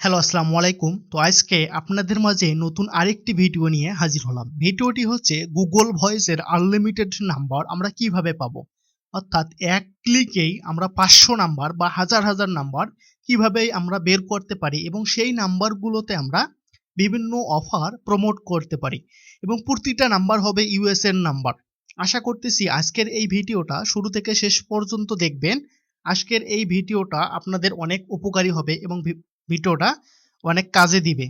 Hello, আসসালামু আলাইকুম। তো আজকে আপনাদের মাঝে নতুন আরেকটি ভিডিও নিয়ে হাজির হলাম। ভিডিওটি হচ্ছে গুগল ভয়েসের আনলিমিটেড নাম্বার আমরা কীভাবে পাবো? অর্থাৎ এক ক্লিকেই আমরা পাঁচশো নাম্বার বা হাজার হাজার নাম্বার কীভাবে আমরা বের করতে পারি এবং সেই নাম্বারগুলোতে আমরা বিভিন্ন অফার প্রমোট করতে পারি এবং প্রতিটা নাম্বার হবে ইউএস এর নাম্বার আশা করতেছি আজকের এই ভিডিওটা শুরু থেকে শেষ পর্যন্ত দেখবেন। আজকের এই ভিডিওটা আপনাদের অনেক উপকারী হবে এবং ভিডিওটা অনেক কাজে দিবে।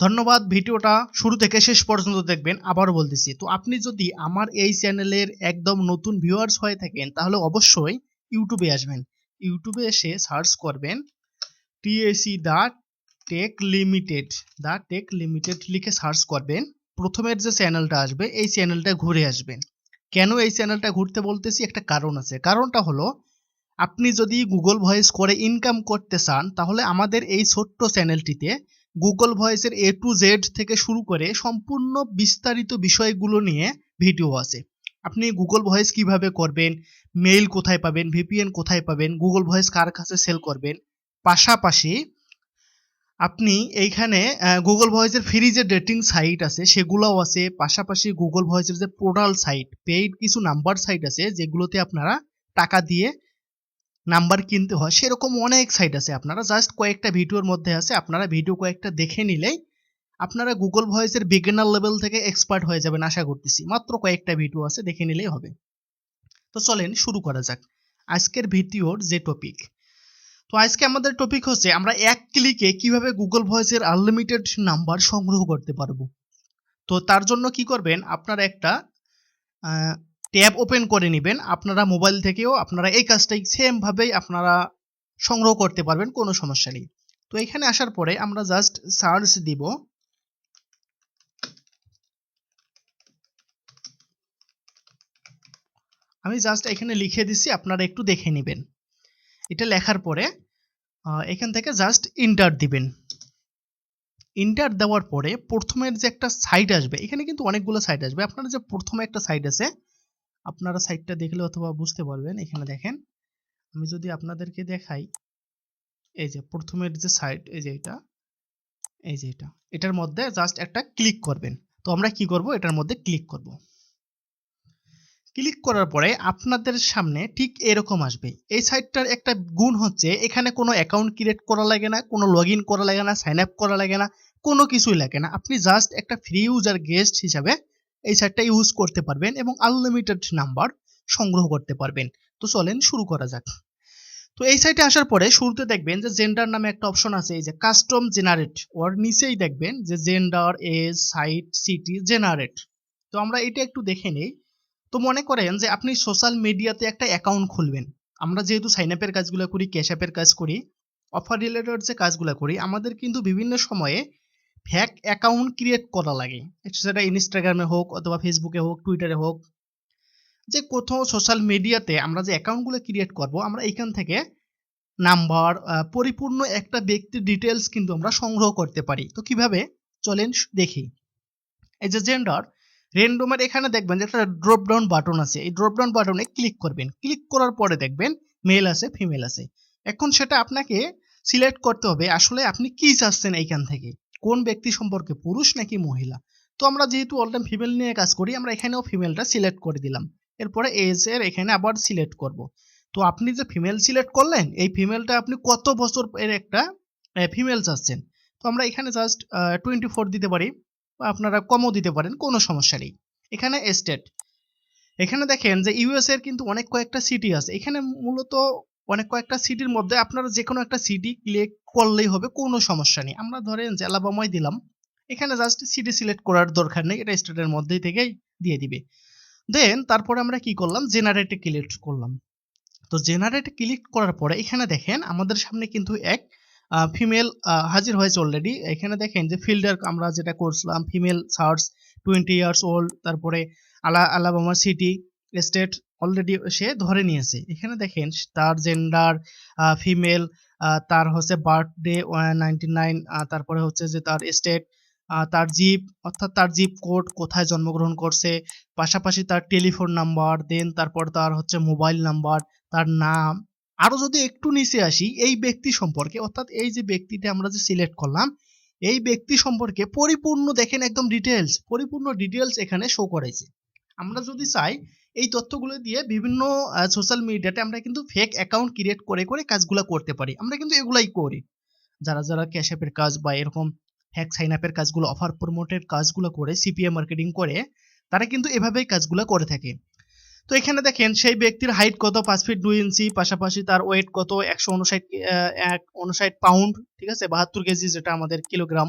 ধন্যবাদ, ভিডিওটা শুরু থেকে শেষ পর্যন্ত দেখবেন আবার বলতেছি। তো আপনি যদি আমার এই চ্যানেলের একদম নতুন ভিউয়ার্স হয়ে থাকেন, তাহলে অবশ্যই ইউটিউবে আসবেন। ইউটিউবে এসে সার্চ করবেন TAC the tech limited. The tech limited লিখে সার্চ করবেন। প্রথমের যে চ্যানেলটা আসবে, এই চ্যানেলটা ঘুরে আসবেন। কেন এই চ্যানেলটা ঘুরতে বলতেছি? একটা কারণ আছে। কারণটা হলো আপনি যদি গুগল ভয়েস করে ইনকাম করতে চান, তাহলে আমাদের এই ছোট্ট চ্যানেলটিতে গুগল ভয়েসের এ টু জেড থেকে শুরু করে সম্পূর্ণ বিস্তারিত বিষয়গুলো নিয়ে ভিডিও আছে। আপনি গুগল ভয়েস কীভাবে করবেন মেইল কোথায় পাবেন ভিপিএন কোথায় পাবেন গুগল ভয়েস কার কাছে সেল করবেন, পাশাপাশি আপনি এইখানে গুগল ভয়েসের ফ্রি যে ডেটিং সাইট আছে, সেগুলোও আছে, পাশাপাশি গুগল ভয়েসের যে পোর্টাল সাইট পেইড কিছু নাম্বার সাইট আছে, যেগুলোতে আপনারা টাকা দিয়ে নাম্বার কিনতে হয়। সেরকম অনেক সাইট আছে। আপনারা জাস্ট কয়েকটা ভিডিওর মধ্যে আছে। আপনারা ভিডিও কয়েকটা দেখে নিলেই আপনারা গুগল ভয়েসের বিগিনার লেভেল থেকে এক্সপার্ট হয়ে যাবেন আশা করতেছি। মাত্র কয়েকটা ভিডিও আছে, দেখে নিলেই হবে। তো চলেন শুরু করা যাক। আজকের ভিডিওর যে টপিক তো আজকে আমাদের টপিক হচ্ছে, আমরা এক ক্লিকে কীভাবে গুগল ভয়েসের আনলিমিটেড নাম্বার সংগ্রহ করতে পারব? তো তার জন্য কি করবেন? আপনারা একটা ট্যাব ওপেন করে নেবেন, আপনারা মোবাইল থেকেও আপনারা এই কাজটাই সেম ভাবেই আপনারা সংগ্রহ করতে পারবেন, কোনো সমস্যা নেই। তো এখানে আসার পরে আমরা জাস্ট সার্চ দিব। আমি জাস্ট এখানে লিখে দিছি, আপনারা একটু দেখে নেবেন। এটা লেখার পরে এখান থেকে জাস্ট ইন্টার দিবেন। ইন্টার দেওয়ার পরে প্রথমের যে একটা সাইট আসবে, এখানে কিন্তু অনেকগুলো সাইট আসবে। আপনারা যে প্রথমে একটা সাইট আছে আপনারা সাইটটা দেখলে অথবা বুঝতে পারবেন। এখানে দেখেন, আমি যদি আপনাদেরকে দেখাই, এই যে প্রথমের যে সাইট এই যে এটা, এই যে এটা, এটার মধ্যে জাস্ট একটা ক্লিক করবেন। তো আমরা কি করব? এটার মধ্যে ক্লিক করব। ক্লিক করার পরে আপনাদের সামনে ঠিক এরকম আসবে। এই সাইটটার একটা গুণ হচ্ছে, এখানে কোনো অ্যাকাউন্ট ক্রিয়েট করা লাগে না, কোনো লগ করা লাগে না সাইন আপ করা লাগে না, কোনো কিছুই লাগে না। আপনি জাস্ট একটা ফ্রি ইউজার গেস্ট হিসাবে এই সাইটটা ইউজ করতে পারবেন এবং আনলিমিটেড নাম্বার সংগ্রহ করতে পারবেন। তো চলেন শুরু করা যাক। তো এই সাইটে আসার পরে শুরুতে দেখবেন যে জেন্ডার নামে একটা অপশন আছে, এই যে কাস্টম জেনারেট ওর নিচেই দেখবেন যে gender age site city generate তো আমরা এটা একটু দেখে নেই। তো মনে করেন যে আপনি সোশ্যাল মিডিয়াতে একটা অ্যাকাউন্ট খুলবেন। আমরা যেহেতু সাইন আপের কাজগুলো করি ক্যাশ অ্যাপের কাজ করি অফার রিলেটেড যে কাজগুলো করি, আমাদের কিন্তু বিভিন্ন সময়ে ফ্যাক অ্যাকাউন্ট ক্রিয়েট করা লাগে। সেটা ইনস্টাগ্রামে হোক অথবা ফেসবুকে হোক টুইটারে হোক, যে কোথাও সোশ্যাল মিডিয়াতে আমরা যে অ্যাকাউন্টগুলো ক্রিয়েট করব, আমরা এখান থেকে নাম্বার পরিপূর্ণ একটা ব্যক্তির ডিটেলস কিন্তু আমরা সংগ্রহ করতে পারি। তো কীভাবে? চলেন দেখি। এই যে জেন্ডার রেন্ডমের এখানে দেখবেন যে একটা ড্রপ ডাউন বাটন আছে। এই ড্রপডাউন বাটনে ক্লিক করবেন। ক্লিক করার পরে দেখবেন মেল আছে ফিমেল আছে। এখন সেটা আপনাকে সিলেক্ট করতে হবে, আসলে আপনি কি চাচ্ছেন এইখান থেকে? কোন ব্যক্তি সম্পর্কে, পুরুষ নাকি মহিলা? তো আমরা যেহেতু অল টাইম ফিমেল নিয়ে কাজ করি, আমরা এখানেও ফিমেলটা সিলেক্ট করে দিলাম। এরপরে এজ এর এখানে আবার সিলেক্ট করব। তো আপনি যে ফিমেল সিলেক্ট করলেন, এই ফিমেলটা আপনি কত বছর এর একটা ফিমেল চাচ্ছেন? তো আমরা এখানে জাস্ট টোয়েন্টি ফোর দিতে পারি। বা আপনারা কমও দিতে পারেন, কোনো সমস্যা নেই। এখানে স্টেট এখানে দেখেন যে ইউএস এর কিন্তু অনেক কয়েকটা সিটি আছে। এখানে মূলত অনেক কয়েকটা সিটির মধ্যে আপনারা যে কোনো একটা সিটি ক্লিক করলেই হবে, কোনো সমস্যা নেই। আমরা ধরেন যে দিলাম, এখানে জাস্ট সিটি সিলেক্ট করার দরকার নেই, এটা স্টেটের মধ্যেই থেকেই দিয়ে দিবে। দেন তারপরে আমরা কি করলাম? জেনারেটে ক্লিক করলাম। তো জেনারেটে ক্লিক করার পরে এখানে দেখেন আমাদের সামনে কিন্তু এক ফিমেল হাজির হয়েছে অলরেডি এখানে দেখেন যে ফিল্ডার আমরা যেটা করছিলাম female search twenty years old তারপরে Ala Alabama city state already সে ধরে নিয়েছে। এখানে দেখেন, তার জেন্ডার ফিমেল তার হচ্ছে বার্থডে নাইনটি নাইন তারপরে হচ্ছে যে তার স্টেট তার জিপ অর্থাৎ তার জিপ কোড কোথায় জন্মগ্রহণ করছে, পাশাপাশি তার টেলিফোন নাম্বার দেন তারপর তার হচ্ছে মোবাইল নাম্বার তার নাম। আরও যদি একটু নিচে আসি, এই ব্যক্তি সম্পর্কে, অর্থাৎ এই যে ব্যক্তিটা আমরা যে সিলেক্ট করলাম, এই ব্যক্তি সম্পর্কে পরিপূর্ণ দেখেন একদম ডিটেলস পরিপূর্ণ ডিটেলস এখানে শো করেছে। আমরা যদি চাই এই তথ্যগুলো দিয়ে বিভিন্ন সোশ্যাল মিডিয়াতে আমরা কিন্তু ফেক অ্যাকাউন্ট ক্রিয়েট করে করে কাজগুলো করতে পারি। আমরা কিন্তু এগুলাই করি। যারা যারা ক্যাশ অ্যাপের কাজ বা এরকম হ্যাক সাইন আপের কাজগুলো অফার প্রমোটের কাজগুলো করে সিপিএ মার্কেটিং করে, তারা কিন্তু এভাবেই কাজগুলো করে থাকে। তো এখানে দেখেন, সেই ব্যক্তির হাইট কত? পাঁচ ফিট দুই ইঞ্চি পাশাপাশি তার ওয়েট কত? একশো উনষাট এক উনষাট পাউন্ড ঠিক আছে? বাহাত্তর কেজি যেটা আমাদের কিলোগ্রাম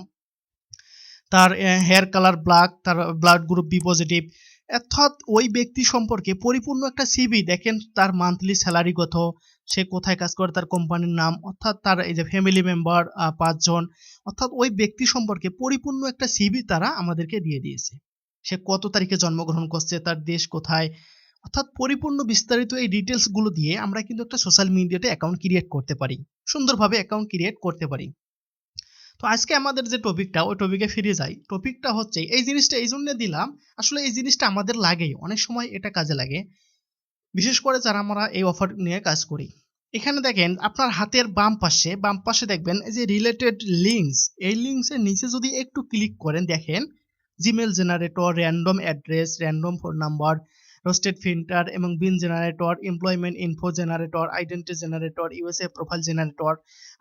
তার হেয়ার কালার ব্ল্যাক তার ব্লাড গ্রুপ বি পজিটিভ অর্থাৎ ওই ব্যক্তি সম্পর্কে পরিপূর্ণ একটা সিবি দেখেন তার মান্থলি স্যালারি কত, সে কোথায় কাজ করে, তার কোম্পানির নাম, অর্থাৎ তার এই যে ফ্যামিলি মেম্বার পাঁচজন, অর্থাৎ ওই ব্যক্তি সম্পর্কে পরিপূর্ণ একটা সিবি তারা আমাদেরকে দিয়ে দিয়েছে। সে কত তারিখে জন্মগ্রহণ করছে, তার দেশ কোথায়, অর্থাৎ পরিপূর্ণ বিস্তারিত এই ডিটেলসগুলো দিয়ে আমরা কিন্তু একটা সোশ্যাল মিডিয়াতে অ্যাকাউন্ট ক্রিয়েট করতে পারি, সুন্দরভাবে অ্যাকাউন্ট ক্রিয়েট করতে পারি। তো আজকে আমাদের যে টপিকটা ওই টপিকে ফিরে যাই। টপিকটা হচ্ছে, এই জিনিসটা এই জন্য দিলাম, আসলে এই জিনিসটা আমাদের লাগেই, অনেক সময় এটা কাজে লাগে। বিশেষ করে যারা আমরা এই অফার নিয়ে কাজ করি। এখানে দেখেন, আপনার হাতের বাম পাশে বাম পাশে দেখবেন, এই যে রিলেটেড লিঙ্কস এই লিঙ্কসের নিচে যদি একটু ক্লিক করেন, দেখেন Gmail generator random address random phone number roasted filter এবং BIN generator employment info generator identity generator USA profile generator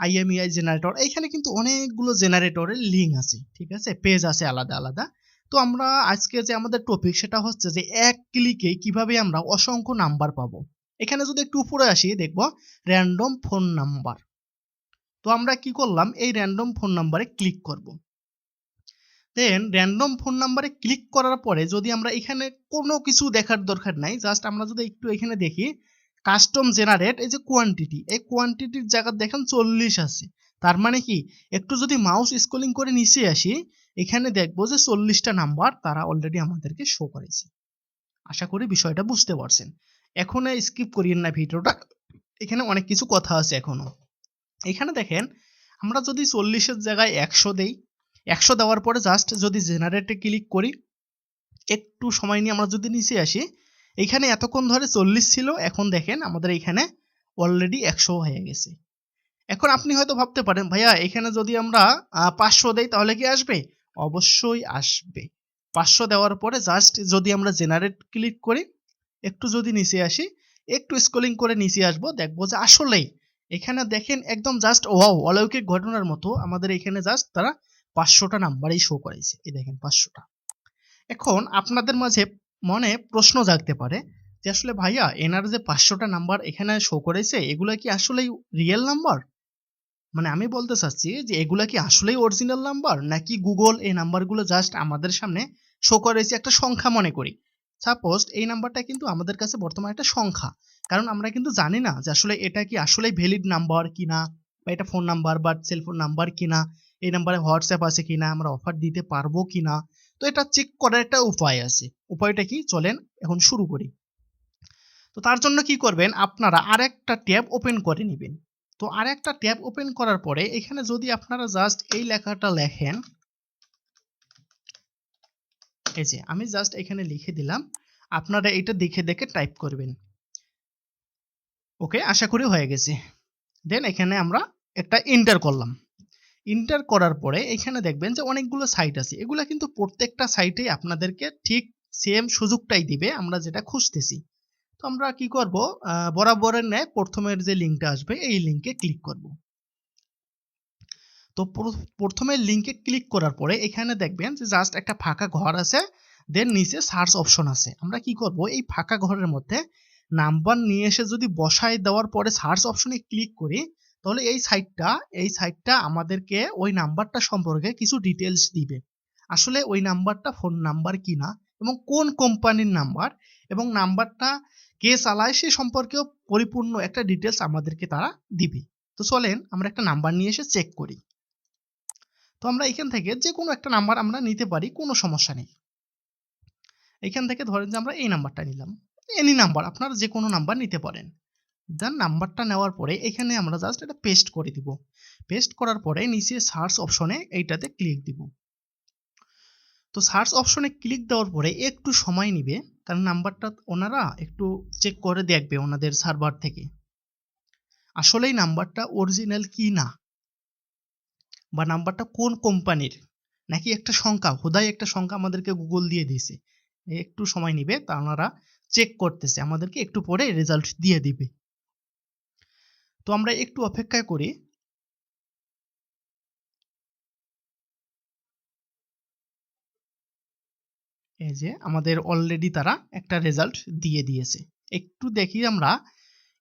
IMEI generator এইখানে কিন্তু অনেকগুলো জেনারেটরের লিঙ্ক আছে, ঠিক আছে? পেজ আছে আলাদা আলাদা। তো আমরা আজকে যে আমাদের টপিক সেটা হচ্ছে যে এক ক্লিকে কীভাবে আমরা অসংখ্য নাম্বার পাবো। এখানে যদি একটু উপরে আসি, দেখব র্যান্ডম ফোন নাম্বার তো আমরা কি করলাম? এই র্যান্ডম ফোন নাম্বারে ক্লিক করব। দেন র্যান্ডম ফোন নাম্বারে ক্লিক করার পরে যদি আমরা এখানে কোনো কিছু দেখার দরকার নাই জাস্ট আমরা যদি একটু এখানে দেখি কাস্টম জেনারেট এই যে কোয়ান্টিটি এই কোয়ান্টিটির জায়গা দেখেন চল্লিশ আছে। তার মানে কি? একটু যদি মাউস স্ক্রলিং করে নিচে আসি, এখানে দেখব যে চল্লিশটা নাম্বার তারা অলরেডি আমাদেরকে শো করেছে। আশা করি বিষয়টা বুঝতে পারছেন। এখন স্কিপ করিয়েন না ভিডিওটা। এখানে অনেক কিছু কথা আছে এখনও। এখানে দেখেন, আমরা যদি চল্লিশের জায়গায় একশো দেই একশো দেওয়ার পরে জাস্ট যদি জেনারেটে ক্লিক করি, একটু সময় নিয়ে আমরা যদি নিচে আসি এইখানে এতক্ষণ ধরে চল্লিশ ছিল, এখন দেখেন আমাদের এখানে অলরেডি একশো হয়ে গেছে। এখন আপনি হয়তো ভাবতে পারেন, ভাইয়া, এখানে যদি আমরা পাঁচশো দেই তাহলে কি আসবে? অবশ্যই আসবে। পাঁচশো দেওয়ার পরে জাস্ট যদি আমরা জেনারেট ক্লিক করি, একটু যদি নিচে আসি, একটু স্ক্রলিং করে নিচে আসব, দেখব যে আসলেই। এখানে দেখেন একদম জাস্ট ওয়াও অলৌকিক ঘটনার মতো আমাদের এখানে জাস্ট তারা পাঁচশোটা নাম্বারই শো করেছে। এই দেখেন পাঁচশোটা। এখন আপনাদের মাঝে মনে প্রশ্ন জাগতে পারে যে, আসলে ভাইয়া, এনার যে পাঁচশোটা নাম্বার এখানে শো করেছে, এগুলা কি আসলেই রিয়েল নাম্বার মানে আমি বলতে চাচ্ছি যে, এগুলা কি আসলেই অরিজিনাল নাম্বার নাকি গুগল এই নাম্বারগুলো জাস্ট আমাদের সামনে শো করেছে একটা সংখ্যা মনে করি? সাপোজ এই নাম্বারটা কিন্তু আমাদের কাছে বর্তমানে একটা সংখ্যা। কারণ আমরা কিন্তু জানি না যে, আসলে এটা কি আসলেই ভ্যালিড নাম্বার কিনা? বা এটা ফোন নাম্বার বা সেলফোন নাম্বার কিনা? এই নাম্বারে হোয়াটসঅ্যাপ আছে কিনা, আমরা অফার দিতে পারব কিনা, তো এটা চেক করার একটা উপায় আছে। উপায়টা কি? চলেন এখন শুরু করি। তো তার জন্য কি করবেন? আপনারা আরেকটা ট্যাব ওপেন করে নেবেন। তো আরেকটা ট্যাব ওপেন করার পরে এখানে যদি আপনারা জাস্ট এই লেখাটা লেখেন, এই যে আমি জাস্ট এখানে লিখে দিলাম, আপনারা এটা দেখে দেখে টাইপ করবেন। ওকে আশা করি হয়ে গেছে। দেন এখানে আমরা একটা ইন্টার করলাম। ইন্টার করার পরে এখানে দেখবেন যে অনেকগুলো সাইট আছে। এগুলা কিন্তু প্রত্যেকটা সাইটেই আপনাদেরকে ঠিক সেম সুযোগটাই দিবে, আমরা যেটা খুঁজতেছি। তো আমরা কি করব? বরাবরের ন্যায় প্রথমের যে লিঙ্কটা আসবে, এই লিঙ্কে ক্লিক করব। তো প্রথমে লিঙ্কে ক্লিক করার পরে এখানে দেখবেন যে জাস্ট একটা ফাঁকা ঘর আছে দেন নিচে সার্চ অপশন আছে। আমরা কি করব? এই ফাঁকা ঘরের মধ্যে নাম্বার নিয়ে এসে যদি বসায় দেওয়ার পরে সার্চ অপশনে ক্লিক করি তাহলে এই সাইটটা এই সাইটটা আমাদেরকে ওই নাম্বারটা সম্পর্কে কিছু ডিটেলস দিবে। আসলে ওই নাম্বারটা ফোন নাম্বার কিনা এবং কোন কোম্পানির নাম্বার এবং নাম্বারটা কে চালায় সে সম্পর্কেও পরিপূর্ণ একটা ডিটেলস আমাদেরকে তারা দিবে। তো চলেন আমরা একটা নাম্বার নিয়ে এসে চেক করি। তো আমরা এখান থেকে যে কোনো একটা নাম্বার আমরা নিতে পারি, কোনো সমস্যা নেই। এখান থেকে ধরেন যে আমরা এই নাম্বারটা নিলাম। এনি নাম্বার আপনারা যে কোনো নাম্বার নিতে পারেন। দেন নাম্বারটা নেওয়ার পরে এখানে আমরা জাস্ট এটা পেস্ট করে দিব। পেস্ট করার পরে নিচে সার্চ অপশনে এইটাতে ক্লিক দিব। তো সার্চ অপশনে ক্লিক দেওয়ার পরে একটু সময় নিবে, কারণ নাম্বারটা ওনারা একটু চেক করে দেখবে ওনাদের সার্ভার থেকে। আসলেই নাম্বারটা অরিজিনাল কি না? বা নাম্বারটা কোন কোম্পানির নাকি একটা সংখ্যা? হুদাই একটা সংখ্যা আমাদেরকে গুগল দিয়ে দিয়েছে। একটু সময় নিবে, তা ওনারা চেক করতেছে। আমাদেরকে একটু পরে রেজাল্ট দিয়ে দিবে। তো আমরা একটু অপেক্ষা করি। এই যে, আমাদের অলরেডি তারা একটা রেজাল্ট দিয়ে দিয়েছে। একটু দেখি আমরা,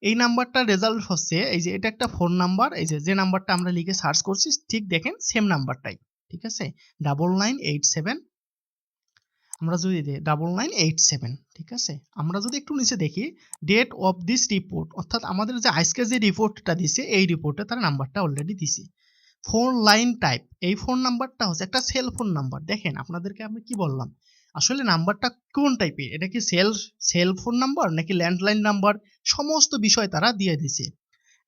এই নাম্বারটা রেজাল্ট হচ্ছে, এই যে, এটা একটা ফোন নাম্বার এই যে যে নাম্বারটা আমরা লিখে সার্চ করছি, ঠিক দেখেন সেম নাম্বারটাই ঠিক আছে? ডাবল নাইন এইট সেভেন আমরা যদি ডাবল নাইন এইট সেভেন ঠিক আছে? আমরা যদি একটু নিচে দেখি ডেট অফ দিস রিপোর্ট অর্থাৎ আমাদের যে আজকে যে রিপোর্টটা দিছে এই রিপোর্টে তার নাম্বারটা অলরেডি দিছে। ফোন লাইন টাইপ এই ফোন নাম্বারটা হচ্ছে একটা সেল ফোন নাম্বার দেখেন আপনাদেরকে আমি কি বললাম? আসলে নাম্বারটা কোন টাইপের এটা কি সেল সেল ফোন নাম্বার নাকি ল্যান্ডলাইন নাম্বার সমস্ত বিষয় তারা দিয়ে দিছে।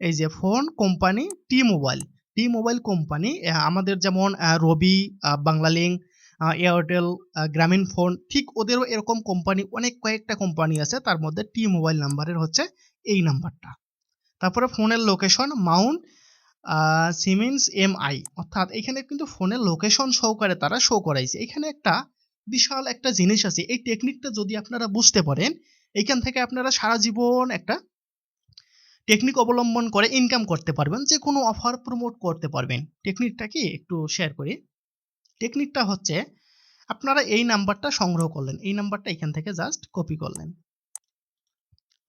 এই যে phone company T mobile T mobile company আমাদের যেমন রবি আহ, এয়ারটেল গ্রামীণ ফোন ঠিক ওদেরও এরকম কোম্পানি অনেক কয়েকটা কোম্পানি আছে, তার মধ্যে টি মোবাইল নাম্বারের হচ্ছে এই নাম্বারটা তারপরে ফোনের location mount Siemens M I অর্থাৎ এখানে কিন্তু ফোনের লোকেশন সহকারে তারা শো করাইছে। এখানে একটা বিশাল একটা জিনিস আছে, এই টেকনিকটা যদি আপনারা বুঝতে পারেন এইখান থেকে আপনারা সারা জীবন একটা টেকনিক অবলম্বন করে ইনকাম করতে পারবেন যে কোনো অফার প্রমোট করতে পারবেন। টেকনিকটা কি? একটু শেয়ার করি। টেকনিকটা হচ্ছে আপনারা এই নাম্বারটা সংগ্রহ করলেন। এই নাম্বারটা এখান থেকে জাস্ট কপি করলেন।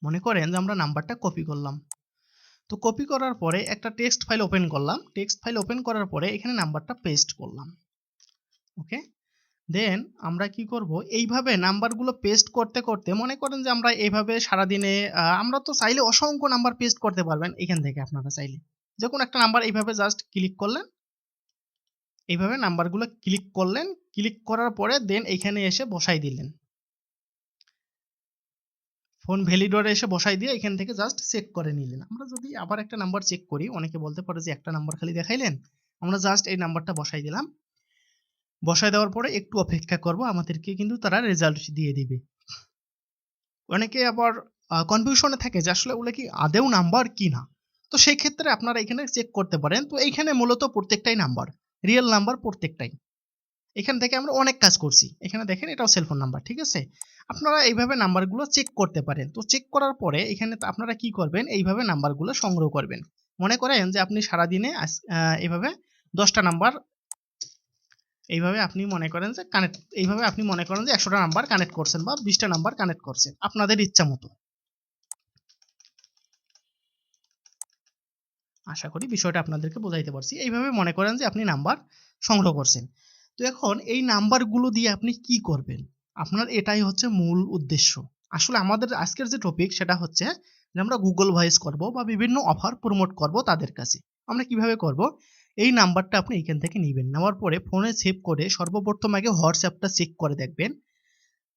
মনে করেন যে আমরা নাম্বারটা কপি করলাম। তো কপি করার পরে একটা টেক্সট ফাইল ওপেন করলাম। টেক্সট ফাইল ওপেন করার পরে এখানে নাম্বারটা পেস্ট করলাম। ওকে দেন আমরা কি করব? এইভাবে নাম্বারগুলো পেস্ট করতে করতে মনে করেন যে আমরা এইভাবে সারাদিনে আমরা তো চাইলে অসংখ্য নাম্বার পেস্ট করতে পারবেন এখান থেকে আপনারা চাইলে। যে কোনো একটা নাম্বার এইভাবে জাস্ট ক্লিক করলেন। এইভাবে নাম্বারগুলো ক্লিক করলেন ক্লিক করার পরে দেন এইখানে এসে বসাই দিলেন। ফোন ভ্যালিডরে এসে বসাই দিয়ে এখান থেকে জাস্ট চেক করে নিলেন। আমরা যদি আবার একটা নাম্বার চেক করি, অনেকে বলতে পারে যে একটা নাম্বার খালি দেখাইলেন। আমরা জাস্ট এই নাম্বারটা বসাই দিলাম। বসায় দেওয়ার পরে একটু অপেক্ষা করব, আমাদেরকে কিন্তু তারা রেজাল্ট দিয়ে দিবে। অনেকে আবার কনফিউশনে থাকে যে আসলে ওগুলো কি আদেও নাম্বার কি না? তো সেই ক্ষেত্রে আপনারা এখানে চেক করতে পারেন। তো এইখানে মূলত প্রত্যেকটাই নাম্বার রিয়েল নাম্বার প্রত্যেকটাই। এখান থেকে আমরা অনেক কাজ করছি। এখানে দেখেন এটাও সেলফোন নাম্বার ঠিক আছে? আপনারা এইভাবে নাম্বারগুলো চেক করতে পারেন। তো চেক করার পরে এখানে আপনারা কি করবেন? এইভাবে নাম্বারগুলো সংগ্রহ করবেন। মনে করেন যে আপনি সারাদিনে এইভাবে দশটা নাম্বার এইভাবে আপনি মনে করেন যে কানেক্ট এইভাবে আপনি মনে করেন যে একশোটা নাম্বার কানেক্ট করছেন বা বিশটা নাম্বার কানেক্ট করছেন। আপনাদের ইচ্ছা মতো। আশা করি বিষয়টা আপনাদেরকে বোঝাইতে পারছি। এইভাবে মনে করেন যে আপনি নাম্বার সংগ্রহ করছেন। তো এখন এই নাম্বারগুলো দিয়ে আপনি কি করবেন? আপনার এটাই হচ্ছে মূল উদ্দেশ্য। আসলে আমাদের আজকের যে টপিক সেটা হচ্ছে যে আমরা গুগল ভয়েস করব বা বিভিন্ন অফার প্রমোট করব তাদের কাছে। আমরা কীভাবে করব? এই নাম্বারটা আপনি এখান থেকে নেবেন। নেওয়ার পরে ফোনে সেভ করে সর্বপ্রথম আগে হোয়াটসঅ্যাপটা চেক করে দেখবেন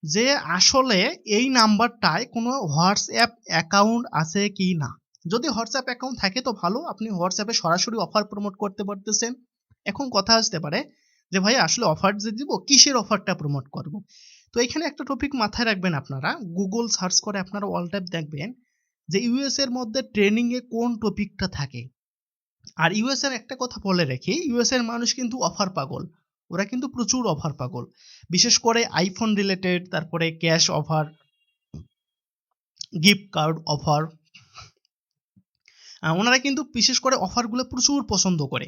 যে আসলে এই নাম্বারটায় কোনো হোয়াটসঅ্যাপ অ্যাকাউন্ট আছে কি না যদি হোয়াটসঅ্যাপ অ্যাকাউন্ট থাকে তো ভালো। আপনি হোয়াটসঅ্যাপে সরাসরি অফার প্রমোট করতে পারতেছেন। এখন কথা আসতে পারে যে, ভাই, আসলে অফার যে দিব, কিসের অফারটা প্রমোট করব? তো এখানে একটা টপিক মাথায় রাখবেন আপনারা। গুগল সার্চ করে আপনারা অল টাইপ দেখবেন যে ইউএস এর মধ্যে ট্রেনিং এ কোন টপিকটা থাকে। আর ইউএস এর একটা কথা বলে রাখি ইউএস এর মানুষ কিন্তু অফার পাগল। ওরা কিন্তু প্রচুর অফার পাগল। বিশেষ করে আইফোন রিলেটেড তারপরে cash offer gift card offer ওনারা কিন্তু বিশেষ করে অফারগুলো প্রচুর পছন্দ করে।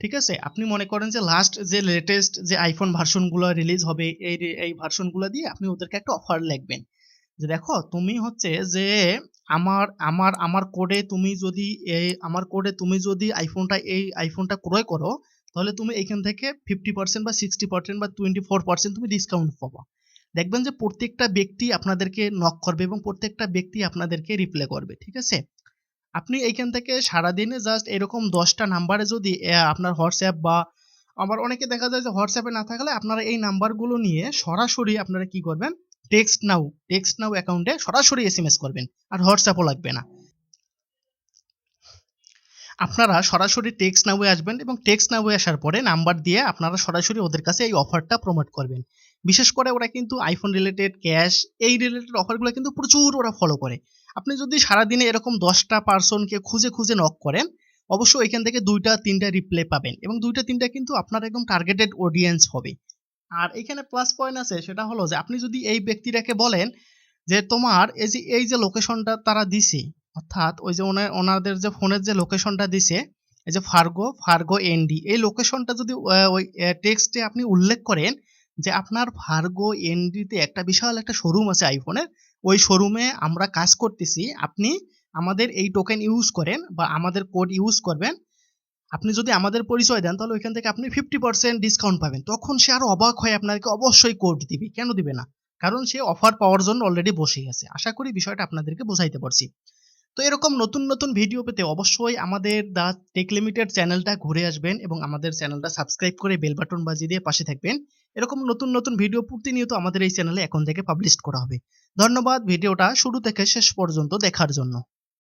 ঠিক আছে? আপনি মনে করেন যে লাস্ট যে লেটেস্ট যে আইফোন ভার্সনগুলো রিলিজ হবে, এই এই ভার্সনগুলো দিয়ে আপনি ওদেরকে একটা অফার লিখবেন। যে দেখো, তুমি হচ্ছে যে আমার আমার আমার কোডে তুমি যদি এই আমার কোডে তুমি যদি আইফোনটা এই আইফোনটা ক্রয় করো, তাহলে তুমি এখান থেকে ফিফটি পার্সেন্ট বা সিক্সটি পার্সেন্ট বা টোয়েন্টি ফোর পার্সেন্ট তুমি ডিসকাউন্ট পাবো। দেখবেন যে প্রত্যেকটা ব্যক্তি আপনাদেরকে নক করবে এবং প্রত্যেকটা ব্যক্তি আপনাদেরকে রিপ্লাই করবে। ঠিক আছে? আপনি এইখান থেকে সারাদিনে জাস্ট এরকম দশটা নাম্বারে যদি আপনার হোয়াটসঅ্যাপ বা আবার অনেকে দেখা যায় যে হোয়াটসঅ্যাপে না থাকলে আপনারা এই নাম্বারগুলো নিয়ে সরাসরি আপনারা কি করবেন? টেক্সট নাও টেক্সট নাও অ্যাকাউন্টে সরাসরি এসএমএস করবেন। আর হোয়াটসঅ্যাপও লাগবে না। আপনারা সরাসরি টেক্সট নাওয়ে আসবেন এবং টেক্সট নাওয়ে আসার পরে নাম্বার দিয়ে আপনারা সরাসরি ওদের কাছে এই অফারটা প্রমোট করবেন। বিশেষ করে ওরা কিন্তু আইফোন রিলেটেড ক্যাশ এই রিলেটেড অফারগুলো কিন্তু প্রচুর ওরা ফলো করে। আপনি যদি সারাদিনে এরকম দশটা পার্সনকে খুঁজে খুঁজে নক করেন, অবশ্যই এখান থেকে দুইটা, তিনটা রিপ্লে পাবেন এবং দুইটা, তিনটা কিন্তু আপনার একদম টার্গেটেড অডিয়েন্স হবে। আর এখানে প্লাস পয়েন্ট আছে, সেটা হলো যে আপনি যদি এই ব্যক্তিটাকে বলেন যে তোমার এই যে এই যে লোকেশনটা তারা দিছে, অর্থাৎ ওই যে ওনাদের যে ফোনের যে লোকেশনটা দিছে, এই যে ফার্গো ফার্গো এনডি এই লোকেশনটা যদি ওই টেক্সটে আপনি উল্লেখ করেন যে আপনার ফার্গো এনডিতে একটা বিশাল একটা শোরুম আছে আইফোনের ওই শোরুমে আমরা কাজ করতেছি, আপনি আমাদের এই টোকেন ইউজ করেন বা আমাদের কোড ইউজ করবেন, আপনি যদি আমাদের পরিচয় দেন, তাহলে ওইখান থেকে আপনি ফিফটি পার্সেন্ট ডিসকাউন্ট পাবেন। তখন সে আরও অবাক হয়ে আপনাকে অবশ্যই কোড দিবে। কেন দিবে না? কারণ সে অফার পাওয়ার জন্য অলরেডি বসে আছে আশা করি বিষয়টা আপনাদেরকে বোঝাইতে পারছি। তো এরকম নতুন নতুন ভিডিও পেতে অবশ্যই আমাদের দ্য টেক লিমিটেড চ্যানেলটা ঘুরে আসবেন এবং আমাদের চ্যানেলটা সাবস্ক্রাইব করে বেল বাটন বাজিয়ে দিয়ে পাশে থাকবেন। এরকম নতুন নতুন ভিডিও প্রতিনিয়ত আমাদের এই চ্যানেলে এখন থেকে পাবলিশ করা হবে। ধন্যবাদ ভিডিওটা শুরু থেকে শেষ পর্যন্ত দেখার জন্য।